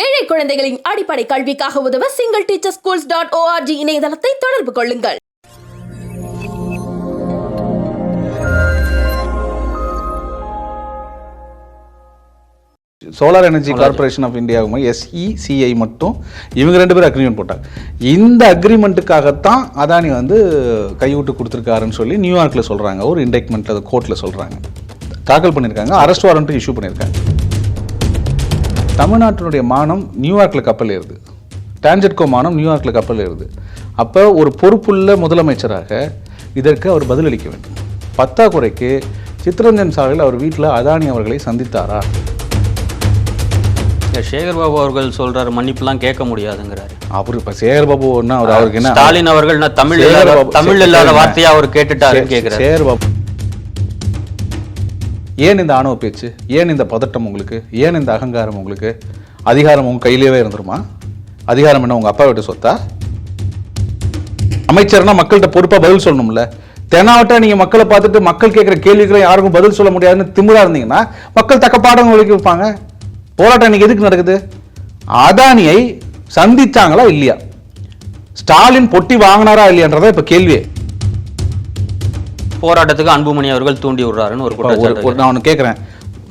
ஏழை குழந்தைகளின் அடிப்படை கல்விக்காக உதவ single teacher schools dot ORG இணையதளத்தை தொடர்பு கொள்ளுங்கள். சோலார் எனர்ஜி கார்ப்பரேஷன் ஆஃப் இந்தியாவும் எஸ்இசிஐ மட்டும் இவங்க ரெண்டு பேரும் அக்ரிமெண்ட் போட்டாங்க. இந்த அக்ரிமெண்ட்டுக்காகத்தான் அதானி வந்து கைவிட்டு கொடுத்துருக்காருன்னு சொல்லி நியூயார்க்கில் சொல்கிறாங்க ஒரு இண்டெக்மெண்ட் அது கோர்ட்டில் சொல்கிறாங்க தாக்கல் பண்ணியிருக்காங்க. அரெஸ்ட் வாரண்ட்டும் இஷ்யூ பண்ணியிருக்காங்க. தமிழ்நாட்டினுடைய மானம் நியூயார்க்கில் கப்பல் ஏறுது டான்ஜெட்கோ மானம் நியூயார்க்கில் கப்பல் ஏறுது அப்போ ஒரு பொறுப்புள்ள முதலமைச்சராக இதற்கு அவர் பதிலளிக்க வேண்டும். பத்தாக்குறைக்கு சித்ரஞ்சன் சாலையில் அவர் வீட்டில் அதானி அவர்களை சந்தித்தாரா? இந்த சேகர் பாபு அவர்கள் சொல்றாரு மன்னிப்புலாம் கேட்க முடியாதுங்கிறாரு. அவர் இப்ப சேகர் பாபுன்னா அவர் அவருக்கு என்ன ஸ்டாலின் அவர்கள் தமிழ் தமிழ் இல்லாத வார்த்தையை அவர் கேட்டுட்டாருன்னு கேட்கிறாரு. சேகர் பாபு ஏன் இந்த ஆணவ பேச்சு? ஏன் இந்த பதட்டம் உங்களுக்கு? ஏன் இந்த அகங்காரம் உங்களுக்கு? அதிகாரம் உங்க கையிலேயே இருந்துருமா அதிகாரம் என்ன உங்க அப்பா வீட்டு சொத்தா? அமைச்சர்னா மக்கள்கிட்ட பொறுப்பா பதில் சொல்லணும்ல. தெனாவட்டா நீங்க மக்களை பார்த்துட்டு மக்கள் கேட்குற கேள்விகளை யாருக்கும் பதில் சொல்ல முடியாதுன்னு திமிரா இருந்தீங்கன்னா மக்கள் தக்க பாடம் ஒழிக்க வைப்பாங்க. போராட்டம் இன்னைக்கு எதுக்கு நடக்குது? அதானியை சந்திச்சாங்களா இல்லையா? ஸ்டாலின் பொட்டி வாங்கினாரா இல்லையான்றதா இப்ப கேள்வியே. போராட்டத்துக்கு அன்புமணி அவர்கள் தூண்டி விடுறாருன்னு ஒரு குற்றச்சாட்டு நான் ஒன்று கேட்குறேன்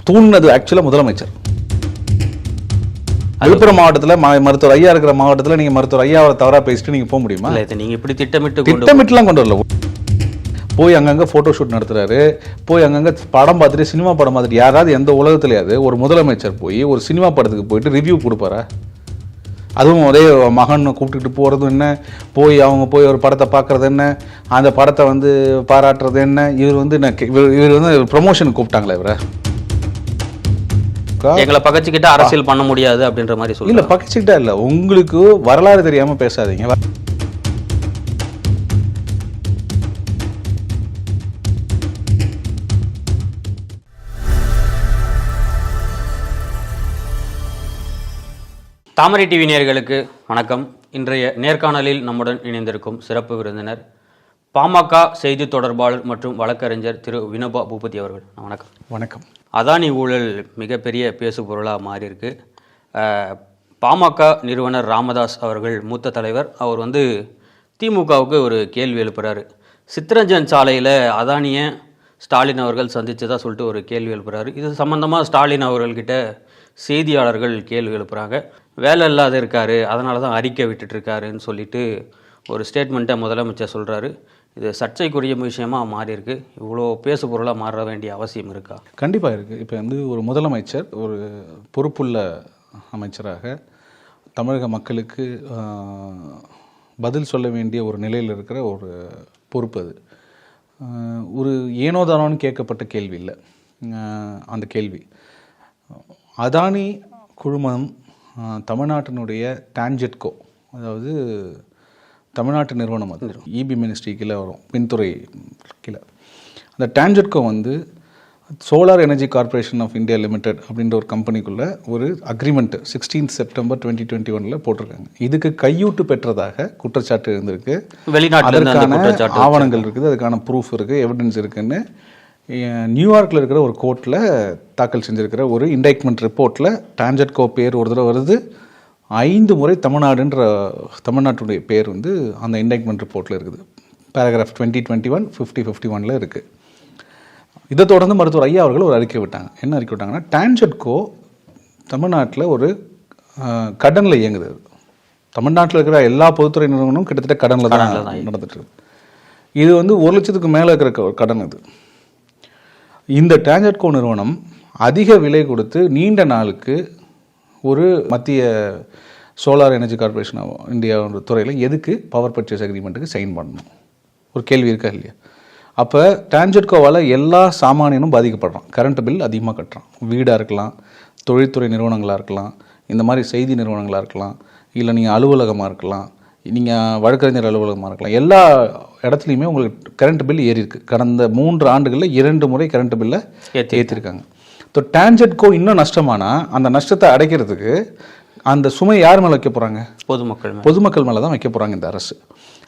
தூண்டினது ஆக்சுவலாக முதலமைச்சர். விழுப்புரம் மாவட்டத்தில் மருத்துவர் ஐயா இருக்கிற மாவட்டத்தில் நீங்கள் மருத்துவர் ஐயாவை தவறாக பேசிட்டு நீங்கள் போக முடியுமா? இல்ல இதை நீங்க இப்படி திட்டமிட்டு திட்டமிட்டுலாம் கொண்டு வரல. போய் அங்கங்கே ஃபோட்டோ ஷூட் நடத்துறாரு. போய் அங்கங்கே படம் பார்த்துட்டு சினிமா படம் பார்த்துட்டு யாராவது எந்த உலகத்துலையாவது ஒரு முதலமைச்சர் போய் ஒரு சினிமா படத்துக்கு போயிட்டு ரிவ்யூ கொடுப்பாரா? அதுவும் ஒரே மகன் கூப்பிட்டுட்டு போகிறதும் என்ன? போய் அவங்க போய் ஒரு படத்தை பார்க்குறது என்ன? அந்த படத்தை வந்து பாராட்டுறது என்ன? இவர் வந்து என்ன இவர் இவர் வந்து ப்ரொமோஷனுக்கு கூப்பிட்டாங்களே இவரை. எங்களை பகச்சுக்கிட்டு அரசியல் பண்ண முடியாது அப்படின்ற மாதிரி இல்ல சொல்லுங்க பகிச்சுக்கிட்டா இல்ல. உங்களுக்கு வரலாறு தெரியாம பேசாதீங்க. தாமரை டிவி நேயர்களுக்கு வணக்கம். இன்றைய நேர்காணலில் நம்முடன் இணைந்திருக்கும் சிறப்பு விருந்தினர் பாமக செய்தி தொடர்பாளர் மற்றும் வழக்கறிஞர் திரு வினோபா பூபதி அவர்கள். வணக்கம். வணக்கம். அதானி ஊழல் மிகப்பெரிய பேசு பொருளாக மாறியிருக்கு பாமக நிறுவனர் ராமதாஸ் அவர்கள் மூத்த தலைவர் அவர் வந்து திமுகவுக்கு ஒரு கேள்வி எழுப்புறாரு. சித்ரஞ்சன் சாலையில் அதானியை ஸ்டாலின் அவர்கள் சந்திச்சதா சொல்லிட்டு ஒரு கேள்வி எழுப்புறாரு. இது சம்பந்தமாக ஸ்டாலின் அவர்கள்கிட்ட செய்தியாளர்கள் கேள்வி எழுப்புகிறாங்க வேலை இல்லாத இருக்காரு அதனால தான் அறிக்கை விட்டுட்ருக்காருன்னு சொல்லிட்டு ஒரு ஸ்டேட்மெண்ட்டை முதலமைச்சர் சொல்கிறாரு இது சர்ச்சைக்குரிய விஷயமா மாறியிருக்கு இவ்வளோ பேசு பொருளாக மாற வேண்டிய அவசியம் இருக்கா? கண்டிப்பாக இருக்குது இப்போ வந்து ஒரு முதலமைச்சர் ஒரு பொறுப்புள்ள அமைச்சராக தமிழக மக்களுக்கு பதில் சொல்ல வேண்டிய ஒரு நிலையில் இருக்கிற ஒரு பொறுப்பு அது. ஒரு ஏனோதானோன்னு கேட்கப்பட்ட கேள்வி இல்லை. அந்த கேள்வி. அதானி குழுமம் தமிழ்நாட்டினுடைய டான்ஜெட்கோ அதாவது தமிழ்நாட்டு நிறுவனம் அது. இபி மினிஸ்ட்ரி கீழே வரும் மின்துறை கீழே. அந்த டான்ஜெட்கோ வந்து solar energy corporation of India limited அப்படின்ற ஒரு கம்பெனிக்குள்ள ஒரு agreement sixteen September twenty twenty ஒனில் போட்டிருக்காங்க. இதுக்கு கையூட்டு பெற்றதாக குற்றச்சாட்டு இருந்திருக்கு. அந்த அதற்கான ஆவணங்கள் இருக்குது அதுக்கான ப்ரூஃப் இருக்குது எவிடன்ஸ் இருக்குன்னு அஹ், நியூயார்க்கில் இருக்கிற ஒரு கோர்ட்டில் தாக்கல் செஞ்சிருக்கிற ஒரு இண்டைக்மெண்ட் ரிப்போர்ட்டில் டான்ஜெட்கோ பேர் ஒரு தடவை வருது. ஐந்து முறை தமிழ்நாடுன்ற தமிழ்நாட்டுடைய பேர் வந்து அந்த இண்டைக்மெண்ட் ரிப்போர்ட்டில் இருக்குது. Paragraph twenty twenty one fifty fifty ஒனில் இருக்குது இதை தொடர்ந்து மருத்துவர் ஐயா அவர்கள் ஒரு அறிக்கை விட்டாங்க. என்ன அறிக்கை விட்டாங்கன்னா டான்ஜெட்கோ தமிழ்நாட்டில் ஒரு கடனில் இயங்குது. அது. தமிழ்நாட்டில் இருக்கிற எல்லா பொதுத்துறை நிறுவனமும் கிட்டத்தட்ட கடனில் தான் நடந்துட்டு இருக்கு. இது வந்து ஒரு லட்சத்துக்கு மேலே இருக்கிற கடன் இது இந்த டேஞ்சட்கோ நிறுவனம் அதிக விலை கொடுத்து நீண்ட நாளுக்கு ஒரு மத்திய solar energy corporation of India துறையில் எதுக்கு பவர் பர்ச்சேஸ் அக்ரிமெண்ட்டுக்கு சைன் பண்ணணும்? ஒரு கேள்வி இருக்கா இல்லையா? அப்போ டான்ஜெட்கோவால் எல்லா சாமானியனும் பாதிக்கப்படுறான். கரண்ட் பில் அதிகமாக கட்டுறான். வீடாக இருக்கலாம் தொழில்துறை நிறுவனங்களாக இருக்கலாம் இந்த மாதிரி செய்தி நிறுவனங்களாக இருக்கலாம் இல்லை நீங்கள் அலுவலகமாக இருக்கலாம் நீங்கள் வழக்கறிஞர் அலுவலகமாக இருக்கலாம் எல்லா இடத்துலையுமே உங்களுக்கு கரண்ட் பில் ஏறி இருக்கு கடந்த மூன்று ஆண்டுகளில் இரண்டு முறை கரண்ட் பில்லை ஏத்தி- ஏற்றிருக்காங்க ஸோ டான்ஜெட்கோ இன்னும் நஷ்டமானா அந்த நஷ்டத்தை அடைக்கிறதுக்கு அந்த சுமை யார் மேலே வைக்க போகிறாங்க பொதுமக்கள். பொதுமக்கள் மேலே தான் வைக்க போகிறாங்க இந்த அரசு.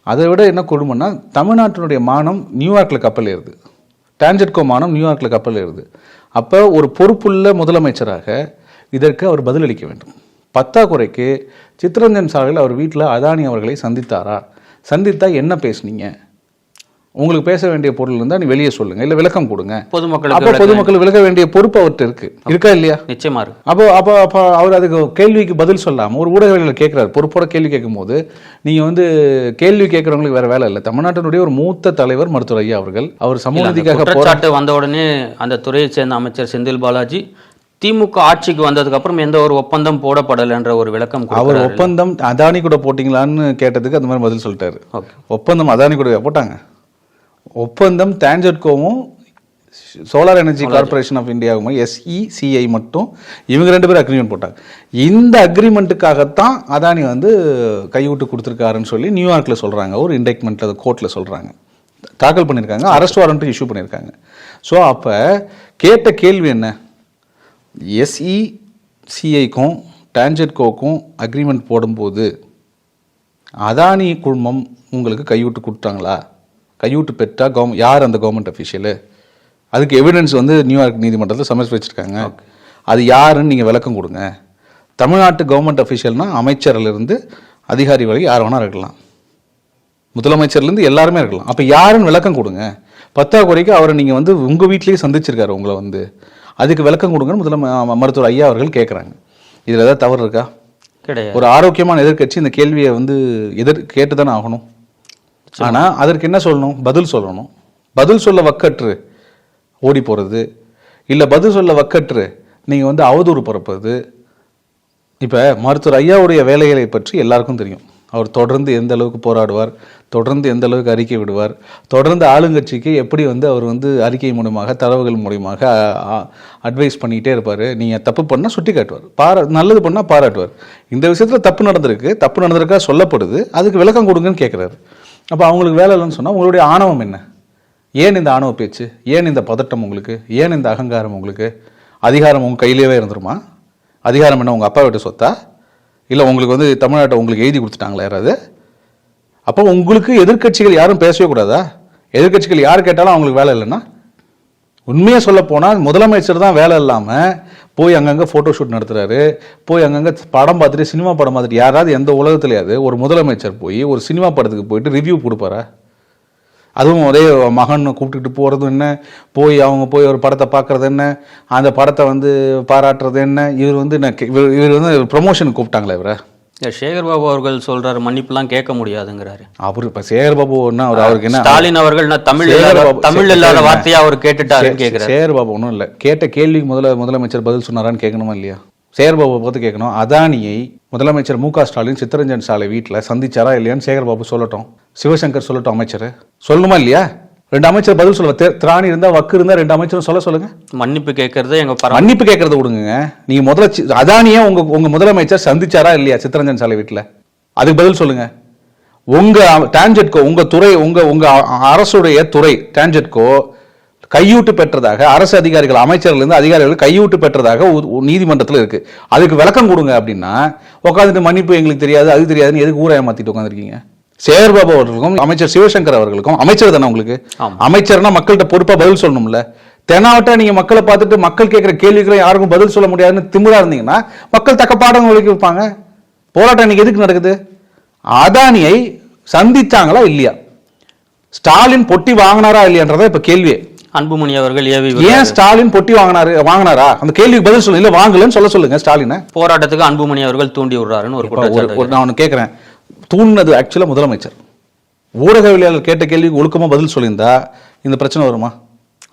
அதை விட என்ன கொடுமைன்னா தமிழ்நாட்டினுடைய மானம் நியூயார்க்கில் கப்பல் ஏறுது. டான்ஜெட்கோ மானம் நியூயார்க்கில் கப்பல் ஏறுது. அப்போ ஒரு பொறுப்புள்ள முதலமைச்சராக இதற்கு அவர் பதிலளிக்க வேண்டும். பத்தாக்குறைக்கு சித்தரஞ்சன் சாலையில் அவர் வீட்டில் அதானி அவர்களை சந்தித்தாரா? சந்தித்தா என்ன பேசுனீங்க? உங்களுக்கு பேச வேண்டிய பொருள் இருந்தால் நீ வெளியே சொல்லுங்க. இல்லை விளக்கம் கொடுங்க. பொதுமக்களுக்கு அப்போ பொதுமக்கள் விளக்க வேண்டிய பொறுப்பு அவர்கிட்ட இருக்கு. இருக்கா இல்லையா? நிச்சயமா இருக்கு. அப்போ அப்போ அப்போ அவர் அதுக்கு கேள்விக்கு பதில் சொல்லாமல் ஒரு ஊடகங்களில் கேட்குறாரு பொறுப்போட கேள்வி கேட்கும்போது நீங்கள் வந்து கேள்வி கேட்குறவங்களுக்கு வேற வேலை இல்லை. தமிழ்நாட்டினுடைய ஒரு மூத்த தலைவர் மருத்துவர் ஐயா அவர்கள் அவர் சமூக அந்த நீதிக்காக போரா குற்றச்சாட்டு வந்த உடனே அந்த துறையை சேர்ந்த அமைச்சர் செந்தில் பாலாஜி திமுக ஆட்சிக்கு வந்ததுக்கு அப்புறம் எந்த ஒரு ஒப்பந்தம் போடப்படலைன்ற ஒரு விளக்கம் அவர். ஒப்பந்தம் அதானி கூட போட்டிங்களான்னு கேட்டதுக்கு அந்த மாதிரி பதில் சொல்லிட்டாரு. ஒப்பந்தம் அதானி கூட போட்டாங்க. ஒப்பந்தம் டான்ஜெட்கோவும் சோலார் எனர்ஜி கார்ப்பரேஷன் ஆஃப் இந்தியாவும் எஸ்இசிஐ மட்டும் இவங்க ரெண்டு பேரும் அக்ரிமெண்ட் போட்டாங்க. இந்த அக்ரிமெண்ட்டுக்காகத்தான் அதானி வந்து கைவிட்டு கொடுத்துருக்காருன்னு சொல்லி நியூயார்க்கில் சொல்கிறாங்க ஒரு இண்டெக்மெண்ட்டில் கோர்ட்டில் சொல்கிறாங்க தாக்கல் பண்ணியிருக்காங்க. அரெஸ்ட் வாரண்ட்டு இஷ்யூ பண்ணியிருக்காங்க. ஸோ அப்போ கேட்ட கேள்வி என்ன? எஸ்இசிஐக்கும் டான்ஜெட்கோக்கும் அக்ரிமெண்ட் போடும்போது அதானி குழுமம் உங்களுக்கு கைவிட்டு கொடுத்தாங்களா? கைவிட்டு பெற்றா கவர்மெண்ட் யார் அந்த கவர்மெண்ட் அஃபிஷியலு அதுக்கு எவிடன்ஸ் வந்து நியூயார்க் நீதிமன்றத்தில் சமர்ப்பிச்சு வச்சுருக்காங்க. அது யாருன்னு நீங்கள் விளக்கம் கொடுங்க. தமிழ்நாட்டு கவர்மெண்ட் அஃபிஷியல்னா அமைச்சர்லேருந்து அதிகாரி வரை யார் வேணா இருக்கலாம். முதலமைச்சர்லேருந்து எல்லாருமே இருக்கலாம். அப்போ யாருன்னு விளக்கம் கொடுங்க. பத்தாக்குறைக்கு அவரை நீங்கள் வந்து உங்கள் வீட்லேயே சந்திச்சிருக்காரு உங்களை வந்து. அதுக்கு விளக்கம் கொடுங்கன்னு முதலமை மருத்துவர் ஐயா அவர்கள் கேட்குறாங்க இதில் ஏதாவது தவறு இருக்கா? கிடையாது. ஒரு ஆரோக்கியமான எதிர்க்கட்சி இந்த கேள்வியை வந்து எதிர் கேட்டு தானே ஆகணும் ஆனால் அதற்கு என்ன சொல்லணும்? பதில் சொல்லணும். பதில் சொல்ல வக்கற்று ஓடி போகிறது இல்லை பதில் சொல்ல வக்கற்று நீங்கள் வந்து அவதூறு பரப்புறது. இப்போ மருத்துவர் ஐயாவுடைய வேலைகளை பற்றி எல்லாருக்கும் தெரியும். அவர் தொடர்ந்து எந்த அளவுக்கு போராடுவார் தொடர்ந்து எந்த அளவுக்கு அறிக்கை விடுவார் தொடர்ந்து ஆளுங்கட்சிக்கு எப்படி வந்து அவர் வந்து அறிக்கை மூலமாக தரவுகள் மூலியமாக அட்வைஸ் பண்ணிக்கிட்டே இருப்பார் நீங்கள் தப்பு பண்ணால் சுட்டி காட்டுவார் பாரா நல்லது பண்ணால் பாராட்டுவார். இந்த விஷயத்தில் தப்பு நடந்திருக்கு தப்பு நடந்திருக்கா சொல்லப்படுது அதுக்கு விளக்கம் கொடுங்கன்னு கேட்குறாரு அப்போ அவங்களுக்கு வேலை இல்லைன்னு சொன்னால் உங்களுடைய ஆணவம் என்ன? ஏன் இந்த ஆணவ பேச்சு? ஏன் இந்த பதட்டம் உங்களுக்கு? ஏன் இந்த அகங்காரம் உங்களுக்கு? அதிகாரம் உங்கள் கையிலேயே இருந்துருமா? அதிகாரம் என்ன உங்கள் அப்பா வீட்டு சொத்தா? இல்லை உங்களுக்கு வந்து தமிழ்நாட்டை உங்களுக்கு எழுதி கொடுத்துட்டாங்களா யாராவது? அப்போ உங்களுக்கு எதிர்க்கட்சிகள் யாரும் பேசவே கூடாதா? எதிர்க்கட்சிகள் யார் கேட்டாலும் அவங்களுக்கு வேலை இல்லைன்னா? உண்மையாக சொல்ல போனால் முதலமைச்சர் தான் வேலை இல்லாமல் போய் அங்கங்கே ஃபோட்டோ ஷூட் நடத்துகிறாரு போய் அங்கங்கே படம் பார்த்துட்டு சினிமா படம் பார்த்துட்டு யாராவது எந்த உலகத்துலையாவது ஒரு முதலமைச்சர் போய் ஒரு சினிமா படத்துக்கு போயிட்டு ரிவ்யூ கொடுப்பாரா? அதுவும் ஒரே மகன் கூப்பிட்டுக்கிட்டு போகிறதும் என்ன? போய் அவங்க போய் ஒரு படத்தை பார்க்குறது என்ன? அந்த படத்தை வந்து பாராட்டுறது என்ன? இவர் வந்து இவர் இவர் வந்து ப்ரொமோஷனுக்கு கூப்பிட்டாங்களே இவரை. சேகர் பாபு அவர்கள் சொல்றாரு மன்னிப்புலாம் கேட்க முடியாதுங்கிறாரு. அவர் இப்போ சேகர் பாபு அவர் அவருக்கு என்ன ஸ்டாலின் அவர்கள் தமிழ் தமிழ் இல்லாத. வார்த்தையா அவர் கேட்டுட்டாருன்னு சே- கேட்கிறாரு சேகர் பாபு ஒன்றும் இல்லை. கேட்ட கேள்விக்கு முதல்ல முதலமைச்சர் பதில் சொன்னாரான்னு கேட்கணுமா இல்லையா? சேகர் பாபு பார்த்து கேட்கணும். அதானியை முதலமைச்சர் மு க ஸ்டாலின் சித்தரஞ்சன் சாலை வீட்டில் சந்திச்சாரா இல்லையான்னு சேகர் பாபு சொல்லட்டும். சிவசங்கர் சொல்லட்டும் அமைச்சர். சொல்லணுமா இல்லையா? ரெண்டு அமைச்சர் பதில் சொல்ல திராணி இருந்தா வக்கு இருந்தா ரெண்டு அமைச்சரும் சொல்ல சொல்லுங்க. மன்னிப்பு கேட்கறது எங்க மன்னிப்பு கேட்கறத விடுங்க. நீங்க முதல்ல அதானியை உங்க உங்க முதலமைச்சர் சந்திச்சாரா இல்லையா சித்தரஞ்சன் சாலை வீட்டில் அதுக்கு பதில் சொல்லுங்க. உங்க டான்ஜெட்கோ உங்க துறை உங்க உங்க அரசுடைய துறை டான்ஜெட்கோ கையூட்டு பெற்றதாக அரசு அதிகாரிகள் அமைச்சர்கள் இருந்து அதிகாரிகள் கையூட்டு பெற்றதாக நீதிமன்றத்தில் இருக்கு. அதுக்கு விளக்கம் கொடுங்க அப்படின்னா உட்காந்துட்டு மன்னிப்பு எங்களுக்கு தெரியாது அது தெரியாதுன்னு எதுக்கு ஊரை ஏமாத்திட்டு உட்காந்துருக்கீங்க சேகர் பாபு அவர்களுக்கும் அமைச்சர் சிவசங்கர் அவர்களுக்கும் அமைச்சர் தானே உங்களுக்கு. அமைச்சர்னா மக்கள்கிட்ட பொறுப்பா பதில் சொல்லணும்ல. தெனாவட்டா நீங்க மக்களை பார்த்துட்டு மக்கள் கேட்கிற கேள்விகளை யாருக்கும் பதில் சொல்ல முடியாதுன்னு திமிரா இருந்தீங்கன்னா மக்கள் தக்க பாடம் வைப்பாங்க. போராட்டம் இன்னைக்கு எதுக்கு நடக்குது? அதானியை சந்திச்சாங்களா இல்லையா? ஸ்டாலின் பொட்டி வாங்கினாரா இல்லையான்றதா இப்ப கேள்வியே. அன்புமணி அவர்கள் ஏவி ஏன் ஸ்டாலின் பொட்டி வாங்கினாரு வாங்கினாரா? அந்த கேள்விக்கு பதில் சொல்லுங்க இல்ல வாங்கலன்னு சொல்ல சொல்லுங்க ஸ்டாலினை. போராட்டத்துக்கு அன்புமணி அவர்கள் தூண்டி விடுறாருன்னு ஒரு குற்றச்சாட்டு நான் ஒன்று கேட்குறேன் தூண்டினது ஆக்சுவலாக முதலமைச்சர். ஊடகவியலாளர் கேட்ட கேள்விக்கு ஒழுக்கமா பதில் சொல்லியிருந்தா இந்த பிரச்சனை வருமா?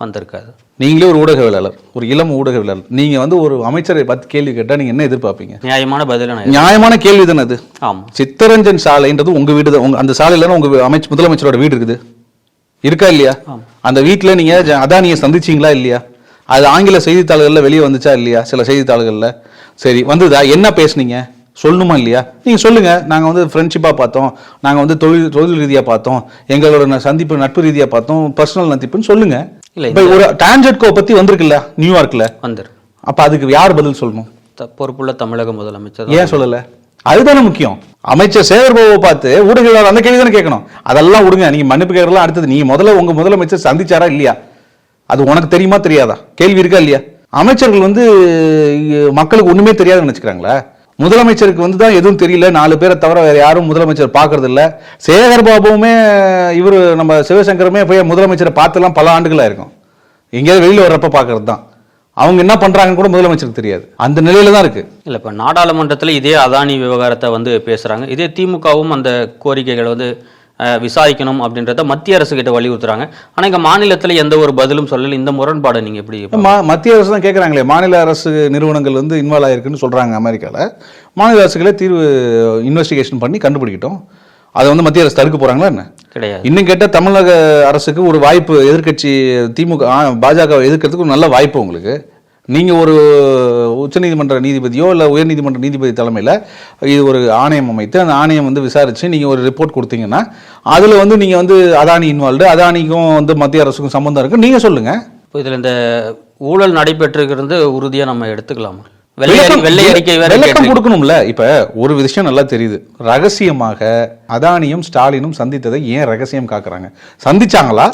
வந்திருக்காது. நீங்களே ஒரு ஊடகவியலாளர் ஒரு இளம் ஊடகவியலாளர். நீங்க வந்து ஒரு அமைச்சரை பார்த்து கேள்வி கேட்டா நீங்க என்ன எதிர்பார்ப்பீங்க? நியாயமான பதில நியாயமான கேள்வி தானே அது? ஆமா சித்தரஞ்சன் சாலைன்றது உங்க வீடு தான். உங்க அந்த சாலையில உங்க அமைச்சர் முதலமைச்சரோட வீடு இருக்குது. இருக்கா இல்லையா? அந்த வீட்டுல நீங்க ஜ- அதானியை சந்திச்சீங்களா இல்லையா? அது ஆங்கில செய்தித்தாள்கள்ல வெளியே வந்துச்சா இல்லையா? சில செய்தித்தாள்கள்ல. சரி வந்ததா? என்ன பேசுனீங்க? சொல்லணுமா இல்லையா? நீங்க சொல்லுங்க. நாங்க வந்து ஃப்ரெண்ட்ஷிப்பா பார்த்தோம். நாங்க வந்து தொழில் தொழில் ரீதியா பார்த்தோம். எங்களோட சந்திப்பு நட்பு ரீதியா பார்த்தோம். பர்சனல் நட்புன்னு சொல்லுங்க. இல்ல, ஒரு டான்ஜெட்கோ பத்தி வந்திருக்குல்ல நியூயார்க்ல? வந்துரு. அப்ப அதுக்கு யார் பதில் சொல்லணும்? பொறுப்புள்ள தமிழக முதலமைச்சர் ஏன் சொல்லல? அதுதானே முக்கியம். அமைச்சர் சேகர் பாபுவை பார்த்து ஊடகவியலாளர் அந்த கேள்வி தானே கேட்கணும். அதெல்லாம் விடுங்க நீங்க மன்னிப்பு கேட்கலாம் அடுத்தது. நீங்க முதல்ல உங்க முதலமைச்சர் சந்திச்சாரா இல்லையா? அது உனக்கு தெரியுமா தெரியாதா? கேள்வி இருக்கா இல்லையா? அமைச்சர்கள் வந்து மக்களுக்கு ஒண்ணுமே தெரியாதுன்னு நினைச்சுக்கிறாங்களா. முதலமைச்சருக்கு வந்து தான் எதுவும் தெரியல. நாலு பேரை தவிர வேற யாரும் முதலமைச்சர் பார்க்கறது இல்ல சேகர் பாபுவுமே இவர் நம்ம சிவசங்கருமே போய் முதலமைச்சரை பார்த்துலாம் பல ஆண்டுகளாக இருக்கும் எங்கேயாவது வெளியில் வர்றப்ப பார்க்கறது தான் அவங்க என்ன பண்றாங்கன்னு கூட முதலமைச்சருக்கு தெரியாது. அந்த நிலையில தான் இருக்கு. இல்லை இப்போ நாடாளுமன்றத்தில் இதே அதானி விவகாரத்தை வந்து பேசுகிறாங்க இதே திமுகவும் அந்த கோரிக்கைகளை வந்து விசாரிக்கணும் அப்படின்றத மத்திய அரசு கிட்ட வலியுறுத்துறாங்க. ஆனால் இங்கே மாநிலத்தில் எந்த ஒரு பதிலும் சொல்லல. இந்த முரண்பாடை நீங்கள் எப்படி மத்திய அரசு தான் கேட்குறாங்களே மாநில அரசு நிறுவனங்கள் வந்து இன்வால்வ் ஆயிருக்குன்னு சொல்றாங்க அமெரிக்கால. மாநில அரசுகளே தீர்வு இன்வெஸ்டிகேஷன் பண்ணி கண்டுபிடிக்கட்டும். அதை வந்து மத்திய அரசு தடுக்க போறாங்களா என்ன? கிடையாது. இன்னும் கேட்டால் தமிழக அரசுக்கு ஒரு வாய்ப்பு எதிர்க்கட்சி திமுக ஆ, பாஜகவை எதிர்க்கிறதுக்கு ஒரு நல்ல வாய்ப்பு உங்களுக்கு. நீங்கள் ஒரு உச்சநீதிமன்ற நீதிபதியோ இல்லை உயர்நீதிமன்ற நீதிபதி தலைமையில் இது ஒரு ஆணையம் அமைத்து அந்த ஆணையம் வந்து விசாரித்து நீங்கள் ஒரு ரிப்போர்ட் கொடுத்தீங்கன்னா அதில் வந்து நீங்கள் வந்து அதானி இன்வால்வ்டு அதானிக்கும் வந்து மத்திய அரசுக்கும் சம்மந்தம் இருக்குது நீங்கள் சொல்லுங்கள் இப்போ இதில் இந்த ஊழல் நடைபெற்றிருக்கிறது உறுதியாக நம்ம எடுத்துக்கலாமா? வெள்ளை அறிக்கை விளக்கம். கொடுக்கணும்ல? இப்ப ஒரு விஷயம் நல்லா தெரியுது. ரகசியமாக அதானியும் ஸ்டாலினும் சந்தித்ததை ஏன் ரகசியம் காக்குறாங்க? சந்திச்சாங்களா?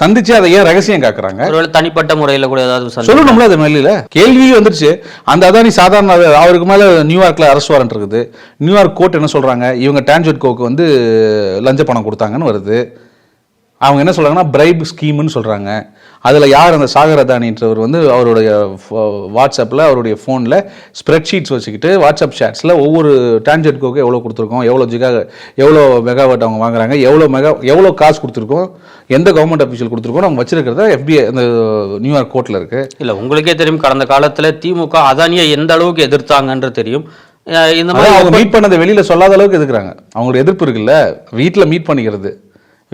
சந்திச்சு அதை ஏன் ரகசியம் காக்குறாங்க? தனிப்பட்ட முறையில் கூட ஏதாவது சொல்லணும்ல அது மேல கேள்வி வந்துருச்சு. அந்த அதானி சாதாரண அவருக்கு மேல நியூயார்க்ல அரசு வாரண்ட் இருக்குது. நியூயார்க் கோர்ட் என்ன சொல்றாங்க? இவங்க டான்ஜெட் கோக்கு வந்து லஞ்ச பணம் கொடுத்தாங்கன்னு வருது. அவங்க என்ன சொல்றாங்கன்னா பிரைப் ஸ்கீம்னு சொல்றாங்க. அதுல யார் அந்த சாகர் அதானின்றவர் வந்து அவருடைய வாட்ஸ்அப்பில் அவருடைய ஃபோனில் ஸ்ப்ரெட்ஷீட்ஸ் வச்சுக்கிட்டு வாட்ஸ்அப் சேட்ஸில் ஒவ்வொரு டான்ஜெட் கோக்கு எவ்வளோ கொடுத்துருக்கோம் எவ்வளோ ஜிகா எவ்வளோ மெகாவாட் அவங்க வாங்குறாங்க எவ்வளோ மெகா எவ்வளோ காசு கொடுத்துருக்கோம் எந்த கவர்மெண்ட் அஃபீஷியல் கொடுத்துருக்கோம் அவங்க வச்சிருக்கிறத எஃபிஐ அந்த நியூயார்க் கோர்ட்டில் இருக்கு. இல்ல உங்களுக்கே தெரியும் கடந்த காலத்துல திமுக அதானியை எந்த அளவுக்கு எதிர்த்தாங்கன்றது தெரியும். இந்த மாதிரி அவங்க மீட் பண்ணதை வெளியில சொல்லாத அளவுக்கு எதுக்குறாங்க? அவங்களோட எதிர்ப்பு இருக்குல்ல வீட்டில் மீட் பண்ணிக்கிறது.